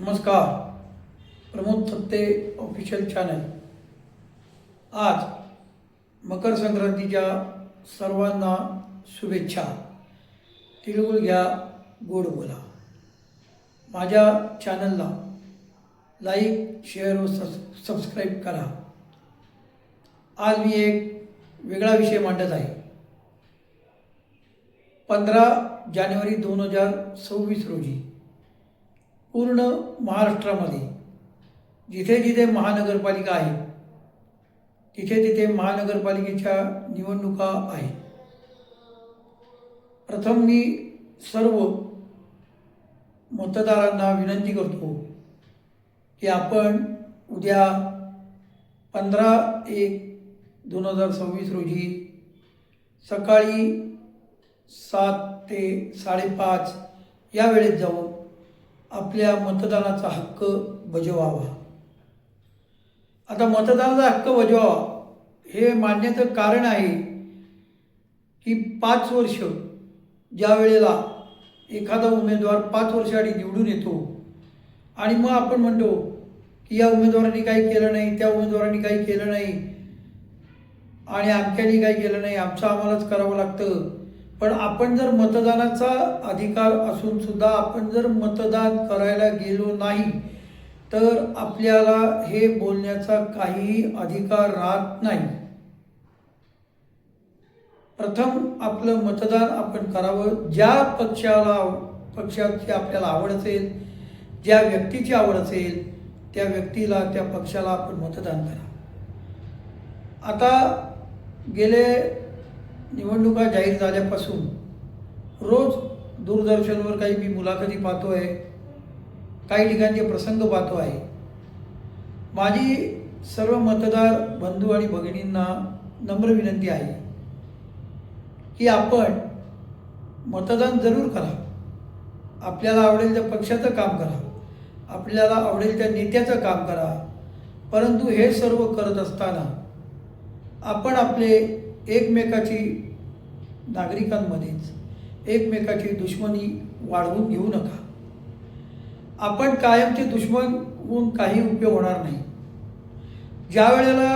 नमस्कार. Pramod Thatte official channel आज मकर संक्रांतीच्या सर्वांना शुभेच्छा. तिळगुळ घ्या गोड बोला. माझ्या चॅनलला लाईक शेअर व सबस सबस्क्राईब करा. आज मी एक वेगळा विषय मांडत आहे. पंधरा जानेवारी दोन हजार सव्वीस रोजी पूर्ण महाराष्ट्रामध्ये. जिथे जिथे महानगरपालिका आहे तिथे तिथे महानगरपालिकेच्या निवडणुका आहेत. प्रथम मी सर्व मतदारांना विनंती करतो की आपण उद्या पंधरा एक दोन हजार सव्वीस रोजी सकाळी सात ते साडेपाच या वेळेत जाऊन आपल्या मतदानाचा हक्क बजवावा. आता मतदानाचा हक्क बजवावा हे मानण्याचं कारण आहे की पाच वर्ष ज्या वेळेला एखादा उमेदवार पाच वर्षाआधी निवडून येतो आणि मग आपण म्हणतो की या उमेदवारांनी काही केलं नाही त्या उमेदवारांनी काही केलं नाही आणि आमक्यानी काही केलं नाही आमचं आम्हालाच करावं लागतं. पण आपण जर मतदानाचा अधिकार असून सुद्धा आपण जर मतदान करायला गेलो नाही तर आपल्याला हे बोलण्याचा काहीही अधिकार राहत नाही. प्रथम आपलं मतदान आपण करावं. ज्या पक्षाला पक्षाची आपल्याला आवड असेल ज्या व्यक्तीची आवड असेल त्या व्यक्तीला त्या पक्षाला आपण मतदान करा. आता गेले निवडणुका जाहीर झाल्यापासून रोज दूरदर्शनवर काही मी मुलाखती पाहतो आहे काही ठिकाणचे प्रसंग पाहतो आहे माझी सर्व मतदार बंधू आणि भगिनींना नम्र विनंती आहे की आपण मतदान जरूर करा. आपल्याला आवडेल त्या पक्षाचं काम करा. आपल्याला आवडेल त्या नेत्याचं काम करा. परंतु हे सर्व करत असताना आपण आपले एकमेकाची नागरिकांमध्येच एकमेकाची दुश्मनी वाढवून घेऊ नका. आपण कायमचे दुश्मन होऊन काही उपयोग होणार नाही. ज्या वेळेला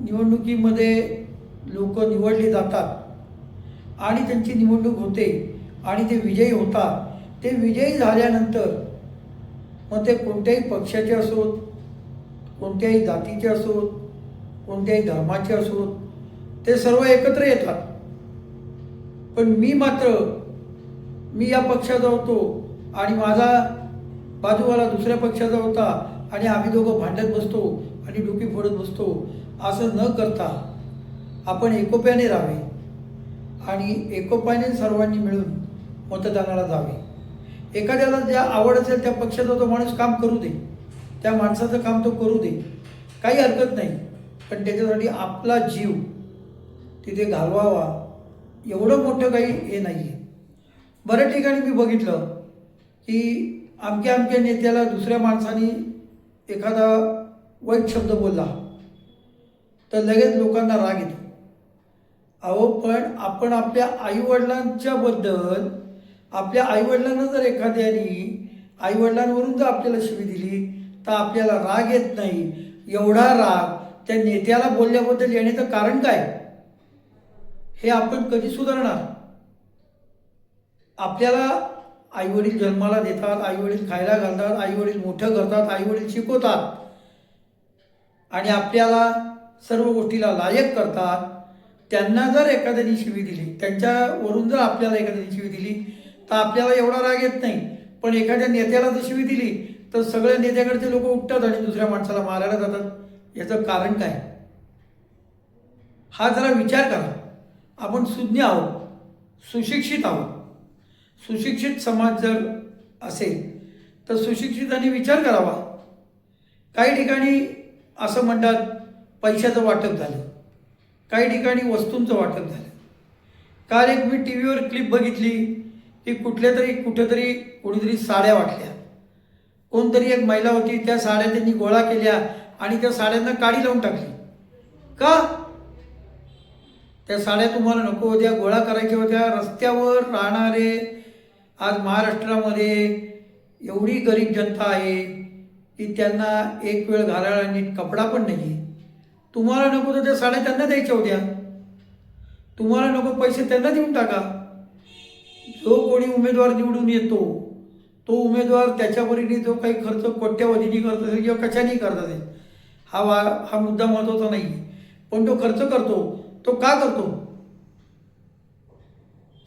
निवडणुकीमध्ये लोक निवडले जातात आणि त्यांची निवडणूक होते आणि ते विजयी होतात ते विजयी झाल्यानंतर मग ते कोणत्याही पक्षाचे असोत कोणत्याही जातीचे असोत कोणत्याही धर्माचे असोत ते सर्व एकत्र येतात. पण मी मात्र मी या पक्षाचा होतो आणि माझा बाजूवाला दुसऱ्या पक्षाचा होता आणि आम्ही दोघं भांडत बसतो आणि डोकी फोडत बसतो. असं न करता आपण एकोप्याने राहावे आणि एकोप्याने सर्वांनी मिळून मतदानाला जावे. एखाद्याला ज्या आवड असेल त्या पक्षाचा तो माणूस काम करू दे. त्या माणसाचं काम तो करू दे. काही हरकत नाही. पण त्याच्यासाठी आपला जीव तिथे घालवावा. एवढं मोठं काही हे नाही आहे बऱ्या ठिकाणी मी बघितलं की आमक्या आमच्या नेत्याला दुसऱ्या माणसाने एखादा वाईट शब्द बोलला तर लगेच लोकांना राग येतो. अहो पण आपण आपल्या आईवडिलांच्या बद्दल आपल्या आईवडिलांना जर एखाद्याने आईवडिलांवरून जर आपल्याला शिवी दिली तर आपल्याला राग येत नाही. एवढा राग त्या नेत्याला बोलल्याबद्दल येण्याचं कारण काय? हे आपण कधी सुधारणार? आपल्याला आईवडील जन्माला देतात आईवडील खायला घालतात आईवडील मोठं करतात आईवडील शिकवतात आणि आपल्याला सर्व गोष्टीला लायक करतात त्यांना जर एखाद्याने शिवी दिली त्यांच्यावरून जर आपल्याला एखाद्याने शिवी दिली तर आपल्याला एवढा राग येत नाही. पण एखाद्या नेत्याला जर शिवी दिली तर सगळ्या नेत्याकडचे लोक उठतात आणि दुसऱ्या माणसाला मारायला जातात. याचं कारण काय? हा जरा विचार करा. आपण सुज्ञ आहोत सुशिक्षित आहोत. सुशिक्षित समाज जर असेल तर सुशिक्षितांनी विचार करावा. काही ठिकाणी असं म्हणतात पैशाचं वाटप झालं. काही ठिकाणी वस्तूंचं वाटप झालं. काल एक मी टी व्हीवर क्लिप बघितली की कुठल्या तरी कुठेतरी कोणीतरी साड्या वाटल्या. कोणतरी एक महिला होती त्या साड्या त्यांनी गोळा केल्या आणि त्या साड्यांना काडी लावून टाकली. का? त्या साड्या तुम्हाला नको. होत्या गोळा करायच्या होत्या. रस्त्यावर राहणारे आज महाराष्ट्रामध्ये एवढी गरीब जनता आहे की त्यांना एक वेळ घालायला नीट कपडा पण नाही. तुम्हाला नको तर त्या साड्या त्यांना द्यायच्या होत्या. तुम्हाला नको पैसे त्यांना देऊन टाका. जो कोणी उमेदवार निवडून येतो तो उमेदवार त्याच्या परीने जो काही खर्च कोट्यावधीने करत असेल किंवा कशानेही करत असेल हा वा हा मुद्दा महत्त्वाचा नाही. आहे पण तो खर्च करतो. तो का करतो?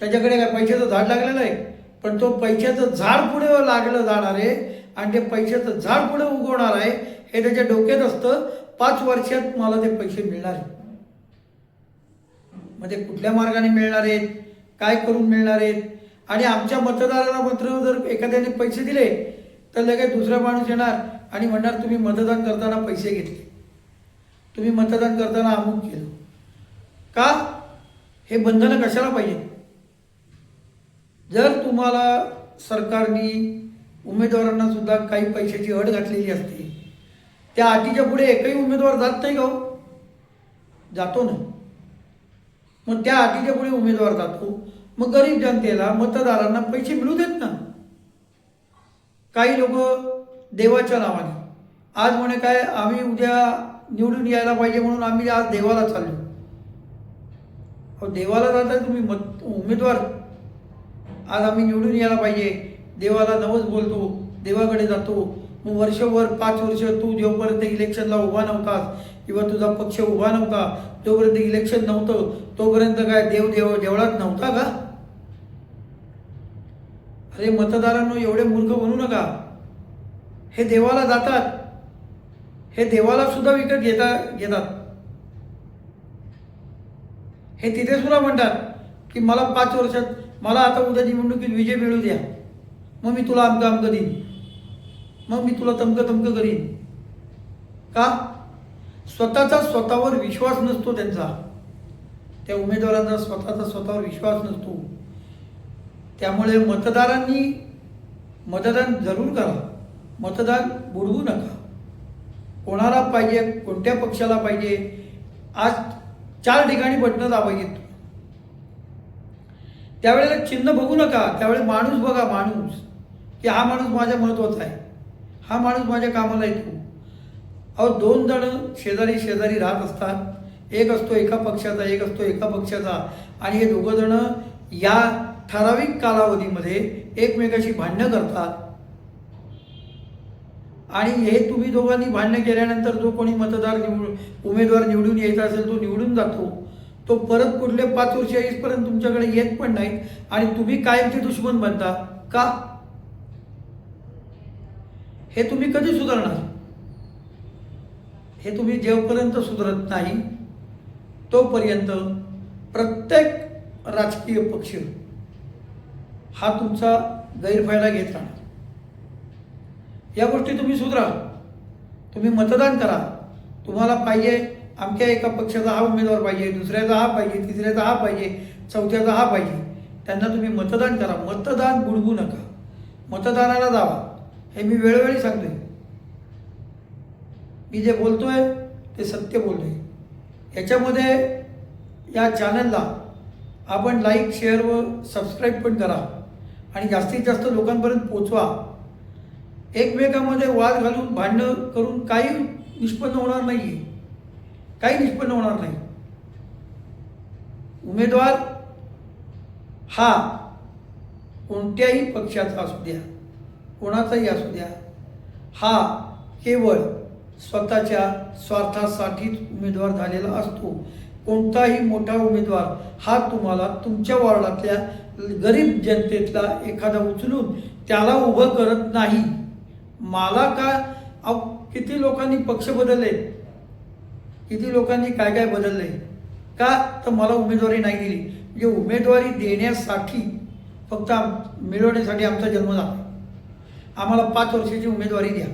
त्याच्याकडे काय पैशाचं झाड लागलेलं आहे? पण तो पैशाचं झाड पुढे लागलं जाणार आहे आणि ते पैशाचं झाड पुढे उगवणार आहे हे त्याच्या डोक्यात असतं. पाच वर्षात मला ते पैसे मिळणार आहे मग ते कुठल्या मार्गाने मिळणार आहेत? काय करून मिळणार आहेत? आणि आमच्या मतदाराला मात्र जर एखाद्याने पैसे दिले तर लगेच दुसरा माणूस येणार आणि म्हणणार तुम्ही मतदान करताना पैसे घेतले. तुम्ही मतदान करताना अमुक केलं. का? हे बंधनं कशाला पाहिजे? जर तुम्हाला सरकारने उमेदवारांना सुद्धा काही पैशाची अट घातलेली असते त्या अटीच्या पुढे एकही उमेदवार जात नाही का हो? जातो ना. मग त्या अटीच्या पुढे उमेदवार जातो. मग गरीब जनतेला मतदारांना पैसे मिळू देत ना. काही लोक देवाच्या नावाने. आज म्हणे काय आम्ही उद्या निवडून यायला पाहिजे म्हणून आम्ही आज देवाला चाललो. अहो देवाला जाता तुम्ही मत उमेदवार. आज आम्ही निवडून यायला पाहिजे. देवाला नवच बोलतो देवाकडे जातो. मग वर्षभर पाच वर्ष तू जोपर्यंत इलेक्शनला उभा नव्हतास किंवा तुझा पक्ष उभा नव्हता जोपर्यंत इलेक्शन नव्हतं तोपर्यंत काय देव देव देवळात नव्हता का? अरे मतदारांनो एवढे मूर्ख बनू नका. हे देवाला जातात. हे देवाला सुद्धा विकत घेता घेतात. हे तिथे सुद्धा म्हणतात की मला पाच वर्षात मला आता उद्या निवडणुकीत विजय मिळू द्या. मग मी तुला अमकं अमकं देईन. मग मी तुला तमकं तमकं करीन. का? स्वतःचा स्वतःवर विश्वास नसतो त्यांचा. त्या उमेदवारांचा स्वतःचा स्वतःवर विश्वास नसतो. त्यामुळे मतदारांनी मतदान जरूर करा. मतदान बुडवू नका. कोणाला पाहिजे कोणत्या पक्षाला पाहिजे आज चार ठिकाणी बटणं दाबायची. त्यावेळेला चिन्ह बघू नका. त्यावेळेस माणूस बघा माणूस. की हा माणूस माझ्या महत्त्वाचा आहे. हा माणूस माझ्या कामाला येतो. अहो दोन जण शेजारी शेजारी राहत असतात. एक असतो एका पक्षाचा एक असतो एका पक्षाचा. आणि हे दोघं जण या ठराविक कालावधीमध्ये एकमेकाशी भांडणं करतात. आणि हे तुम्ही दोघांनी भांडणं केल्यानंतर जो कोणी मतदार निवड उमेदवार निवडून यायचा असेल तो निवडून जातो. तो परत पुढले पाच वर्ष येईपर्यंत तुमच्याकडे येत पण नाहीत आणि तुम्ही कायमचे दुश्मन बनता. का? हे तुम्ही कधी सुधारणार? हे तुम्ही जेवपर्यंत सुधारत नाही तोपर्यंत प्रत्येक राजकीय पक्ष हा तुमचा गैरफायदा घेत राहणार. या गोष्टी तुम्ही सुधरा. तुम्ही मतदान करा. तुम्हाला पाहिजे आमच्या एका पक्षाचा हा उमेदवार पाहिजे दुसऱ्याचा हा पाहिजे तिसऱ्याचा हा पाहिजे चौथ्याचा हा पाहिजे. त्यांना तुम्ही मतदान करा. मतदान बुडवू नका. मतदानाला जावा. हे मी वेळोवेळी सांगतोय. मी जे बोलतोय ते सत्य बोलतोय. याच्यामध्ये या चॅनलला आपण लाईक शेअर व सबस्क्राईब पण करा. आणि जास्तीत जास्त लोकांपर्यंत पोचवा. एकमेकामध्ये वाद घालून भांडणं करून काही निष्पन्न होणार नाही आहे काही निष्पन्न होणार नाही. उमेदवार हा कोणत्याही पक्षाचा असू द्या कोणाचाही असू द्या हा केवळ स्वतःच्या स्वार्थासाठीच उमेदवार झालेला असतो. कोणताही मोठा उमेदवार हा तुम्हाला तुमच्या वॉर्डातल्या गरीब जनतेतला एखादा उचलून त्याला उभं करत नाही. मला का? अहो किती लोकांनी पक्ष बदलले? किती लोकांनी काय काय बदलले? का? तर मला उमेदवारी नाही दिली. म्हणजे उमेदवारी देण्यासाठी फक्त आम मिळवण्यासाठी आमचा जन्म झाला. आम्हाला पाच वर्षाची उमेदवारी द्या.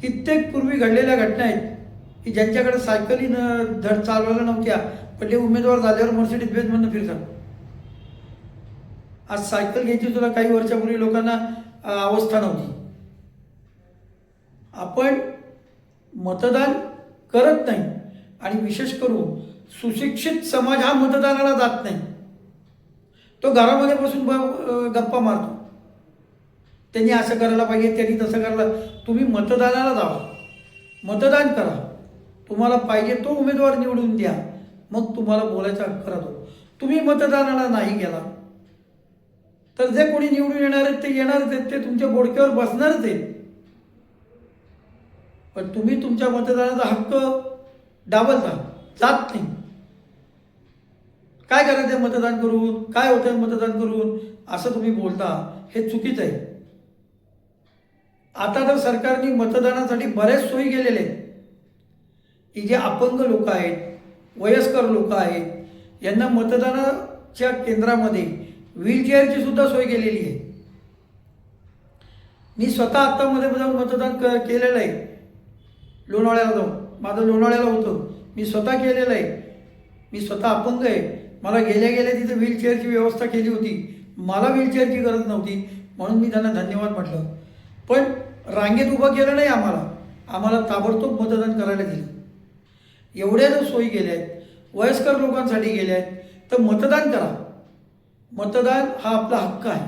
कित्येक पूर्वी घडलेल्या घटना आहेत की ज्यांच्याकडे सायकलीनं न धड चालवायला नव्हत्या पण ते उमेदवार झाल्यावर मर्सिडीज बेजमधनं फिरतात. आज सायकल घ्यायची सुद्धा काही वर्षापूर्वी लोकांना अवस्था नव्हती. आपण मतदान करत नाही आणि विशेष करून सुशिक्षित समाज हा मतदानाला जात नाही. तो घरामध्ये बसून ब- गप्पा मारतो. त्यांनी असं करायला पाहिजे त्यांनी तसं करायला तुम्ही मतदानाला जावा. मतदान करा. तुम्हाला पाहिजे तो उमेदवार निवडून द्या. मग तुम्हाला बोलायचा हक्क राहतो. तुम्ही मतदानाला नाही गेला. तर जे कोणी निवडून येणार आहेत ते येणारच आहेत ते तुमच्या बोडक्यावर बसणारच आहेत. पण तुम्ही तुमच्या मतदानाचा हक्क डावलता जात नाही. काय करायचं मतदान करून? काय होतं मतदान करून? असं तुम्ही बोलता हे चुकीचं आहे. आता तर सरकारने मतदानासाठी बऱ्याच सोयी केलेले आहेत. की जे अपंग लोक आहेत वयस्कर लोक आहेत यांना मतदानाच्या केंद्रामध्ये व्हीलचेअरची सुद्धा सोय केलेली आहे. मी स्वतः आत्तामध्ये जाऊन मतदान क केलेलं आहे. लोणावळ्याला जाऊन. माझं लोणावळ्याला होतं. मी स्वतः केलेलं आहे. मी स्वतः अपंग आहे. मला गेल्या गेल्या तिथे व्हीलचेअरची व्यवस्था केली होती. मला व्हीलचेअरची गरज नव्हती. म्हणून मी त्यांना धन्यवाद म्हटलं. पण रांगेत उभं केलं नाही आम्हाला. आम्हाला ताबडतोब मतदान करायला दिलं. एवढ्या जर सोयी गेल्या आहेत. वयस्कर लोकांसाठी गेल्या आहेत. तर मतदान करा. मतदान हा आपला हक्क आहे.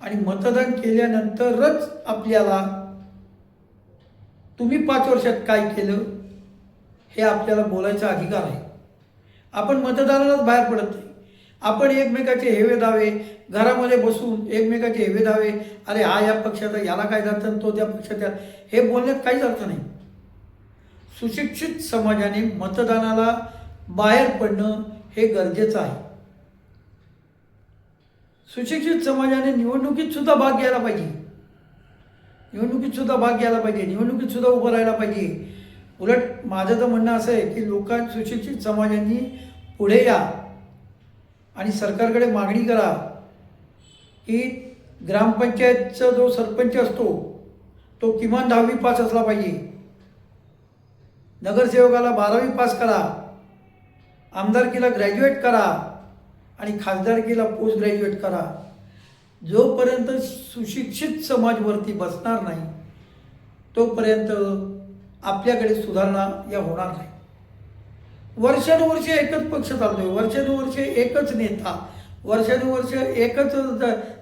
आणि मतदान केल्यानंतरच आपल्याला तुम्ही पाच वर्षात काय केलं हे आपल्याला बोलायचा अधिकार आहे. आपण मतदानालाच बाहेर पडत नाही. आपण एकमेकाचे हेवे दावे घरामध्ये बसून एकमेकाचे हेवे दावे अरे हा या पक्षाचा याला काय जातं आणि तो त्या पक्षाचा हे बोलण्यात काहीच अर्थ नाही. सुशिक्षित समाजाने मतदानाला बाहेर पडणं हे गरजेचं आहे. सुशिक्षित समाजाने निवडणुकीत सुद्धा भाग घ्यायला पाहिजे. निवडणुकीत सुद्धा भाग घ्यायला पाहिजे. निवडणुकीत सुद्धा उभं राहायला पाहिजे. उलट माझं तर म्हणणं असं आहे की लोकां सुशिक्षित समाजांनी पुढे या आणि सरकारकडे मागणी करा की ग्रामपंचायतचा जो सरपंच असतो तो किमान दहावी पास असला पाहिजे. नगरसेवकाला बारावी पास करा. आमदारकीला ग्रॅज्युएट करा. आणि खासदारकीला पोस्ट ग्रॅज्युएट करा. जोपर्यंत सुशिक्षित समाजवरती बसणार नाही तोपर्यंत आपल्याकडे सुधारणा या होणार नाही. वर्षानुवर्ष एकच पक्ष चालतोय. वर्षानुवर्ष एकच नेता वर्षानुवर्ष एकच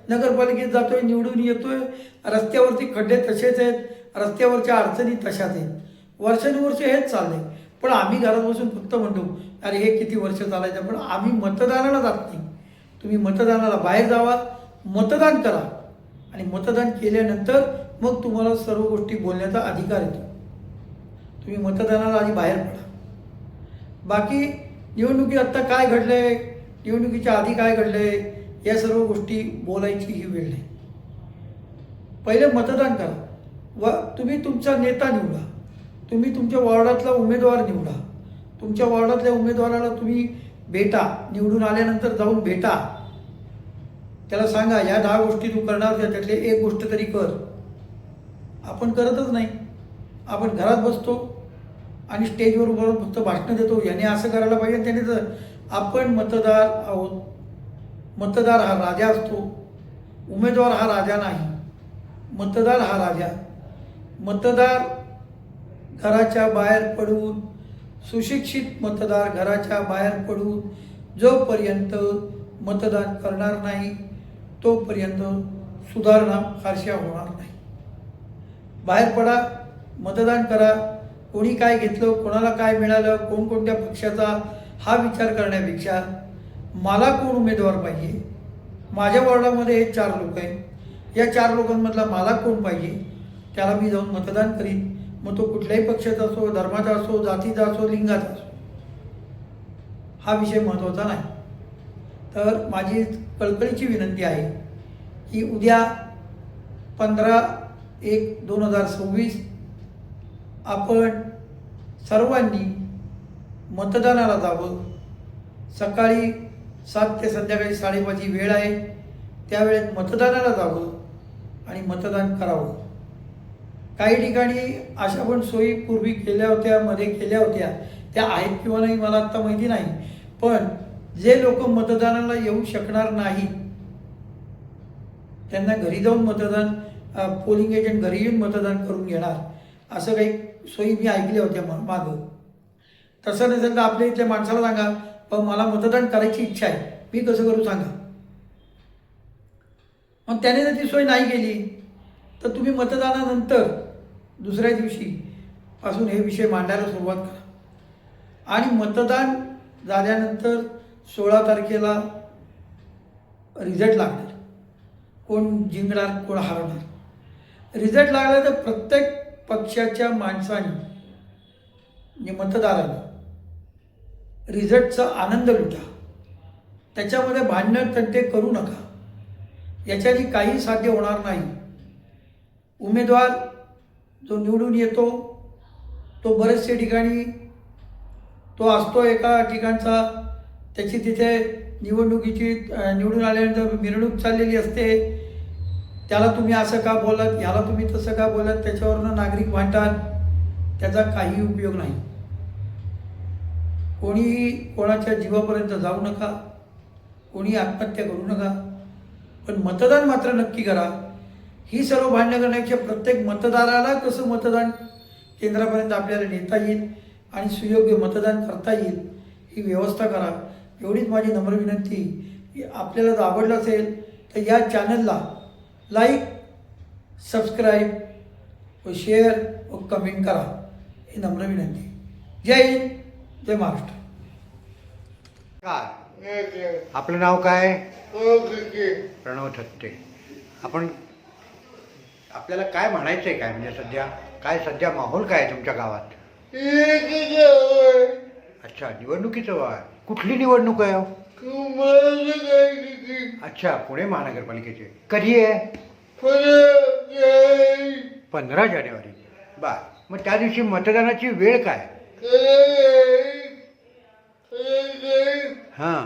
नगरपालिकेत जातोय निवडून येतोय. रस्त्यावरती खड्डे तसेच आहेत रस्त्यावरच्या अडचणी तशाच आहेत. वर्षानुवर्ष हेच चाललंय. पण आम्ही घरात बसून फक्त म्हणतो अरे हे किती वर्ष चालायचं? पण आम्ही मतदानाला जात नाही. तुम्ही मतदानाला बाहेर जावा मतदान करा. आणि मतदान केल्यानंतर मग तुम्हाला सर्व गोष्टी बोलण्याचा अधिकार येतो. तुम्ही मतदानाला आधी बाहेर पडा. बाकी निवडणुकी आत्ता काय घडलंय? निवडणुकीच्या आधी काय घडलंय? या सर्व गोष्टी बोलायची ही वेळ नाही. पहिले मतदान करा. व तुम्ही तुमचा नेता निवडा. तुम्ही तुमच्या वॉर्डातला उमेदवार निवडा. तुमच्या वॉर्डातल्या उमेदवाराला तुम्ही भेटा निवडून आल्यानंतर जाऊन भेटा. त्याला सांगा या दहा गोष्टी तू करणार त्या त्यातले एक गोष्ट तरी कर. आपण करतच नाही. आपण घरात बसतो आणि स्टेजवर उभं फक्त भाषणं देतो. याने असं करायला पाहिजे त्याने तर आपण मतदार आहोत. मतदार हा राजा असतो. उमेदवार हा राजा नाही. मतदार हा राजा. मतदार घराच्या बाहेर पडून सुशिक्षित मतदार घराच्या बाहेर पडून जोपर्यंत मतदान करणार नाही तोपर्यंत सुधारणा फारशा होणार नाही. बाहेर पडा मतदान करा. कोणी काय घेतलं कोणाला काय मिळालं कोणकोणत्या पक्षाचा हा विचार करण्यापेक्षा मला कोण उमेदवार पाहिजे? माझ्या वॉर्डामध्ये हे चार लोक आहेत. या चार लोकांमधला मला कोण पाहिजे? त्याला मी जाऊन मतदान करीन. मग तो कुठल्याही पक्षाचा असो धर्माचा असो जातीचा असो लिंगाचा असो. हा विषय महत्त्वाचा नाही. तर माझी कळकळीची विनंती आहे की उद्या पंधरा एक दोन हजार सव्वीस आपण सर्वांनी मतदानाला जावं. सकाळी सात ते संध्याकाळी साडेपाच ही वेळ आहे. त्यावेळेत मतदानाला जावं आणि मतदान करावं. काही ठिकाणी अशा पण सोयी पूर्वी केल्या होत्या मध्ये केल्या होत्या. त्या आहेत किंवा नाही मला आत्ता माहिती नाही. पण जे लोक मतदानाला येऊ शकणार नाही त्यांना घरी जाऊन मतदान पोलिंग एजंट घरी येऊन मतदान करून घेणार. असं काही सोयी मी ऐकल्या होत्या मा- मागं. तसं नसेल तर आपल्या इथल्या माणसाला सांगा पण मला मतदान करायची इच्छा आहे. मी कसं करू सांगा? मग त्याने जर ती सोय नाही केली तर तुम्ही मतदानानंतर दुसऱ्या दिवशी पासून हे विषय मांडायला सुरुवात करा. आणि मतदान झाल्यानंतर सोळा तारखेला रिझल्ट लागणार. कोण जिंकणार कोण हरवणार रिझल्ट लागला तर प्रत्येक पक्षाच्या माणसाने म्हणजे मतदारांनी रिझल्टचा आनंद लुटा. त्याच्यामध्ये भांडण तंटे करू नका. याच्याने काही साध्य होणार नाही. उमेदवार जो निवडून येतो. तो बरेचसे ठिकाणी तो असतो एका ठिकाणचा. त्याची तिथे निवडणुकीची निवडून आल्यानंतर मिरवणूक चाललेली असते. त्याला तुम्ही असं का बोलत ह्याला तुम्ही तसं का बोलत त्याच्यावरनं नागरिक भांडतात. त्याचा काही उपयोग नाही. कोणीही कोणाच्या जीवापर्यंत जाऊ नका. कोणी आत्महत्या करू नका. पण मतदान मात्र नक्की करा. ही सर्व भांडणं करण्यापेक्षा प्रत्येक मतदाराला कसं मतदान केंद्रापर्यंत आपल्याला नेता येईल आणि सुयोग्य मतदान करता येईल ही व्यवस्था करा. एवढीच माझी नम्र विनंती की आपल्याला जर आवडलं असेल तर या चॅनलला लाईक सबस्क्राईब व शेअर व कमेंट करा. ही नम्र विनंती. जय हिंद जय महाराष्ट्र. काय आपलं नाव काय? प्रणव थत्ते आपण आपल्याला काय म्हणायचं आहे काय? म्हणजे सध्या काय सध्या माहोल काय आहे तुमच्या गावात? अच्छा निवडणुकीचं वाय कुठली निवडणूक आहे हो? अच्छा पुणे महानगरपालिकेची. कधी आहे? पंधरा जानेवारी. बर मग त्या दिवशी मतदानाची वेळ काय? हां.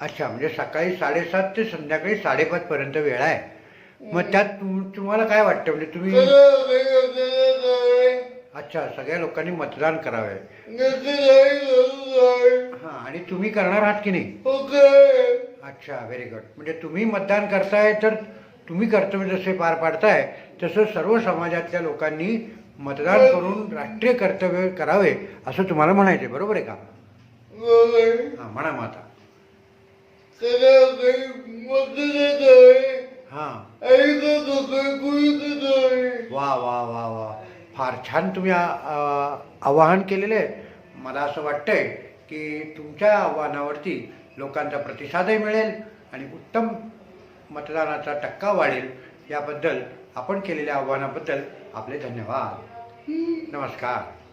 अच्छा म्हणजे सकाळी साडेसात ते संध्याकाळी साडेपाच पर्यंत वेळ आहे. मग त्यात तुम- तुम्हाला काय वाटतं? म्हणजे तुम्ही अच्छा सगळ्या लोकांनी मतदान करावे. हा आणि तुम्ही करणार आहात की नाही? अच्छा व्हेरी गुड म्हणजे तुम्ही मतदान करताय तर तुम्ही कर्तव्य जसे पार पाडताय तसं सर्व समाजातल्या लोकांनी मतदान करून राष्ट्रीय कर्तव्य करावे असं तुम्हाला म्हणायचं बरोबर आहे का? हां म्हणा मग आता हां. वा वा वा वा. फार छान तुम्ही आवाहन केलेलं आहे. मला असं वाटतंय की तुमच्या आव्हानावरती लोकांचा प्रतिसादही मिळेल आणि उत्तम मतदानाचा टक्का वाढेल. याबद्दल आपण केलेल्या आव्हानाबद्दल आपले धन्यवाद. नमस्कार.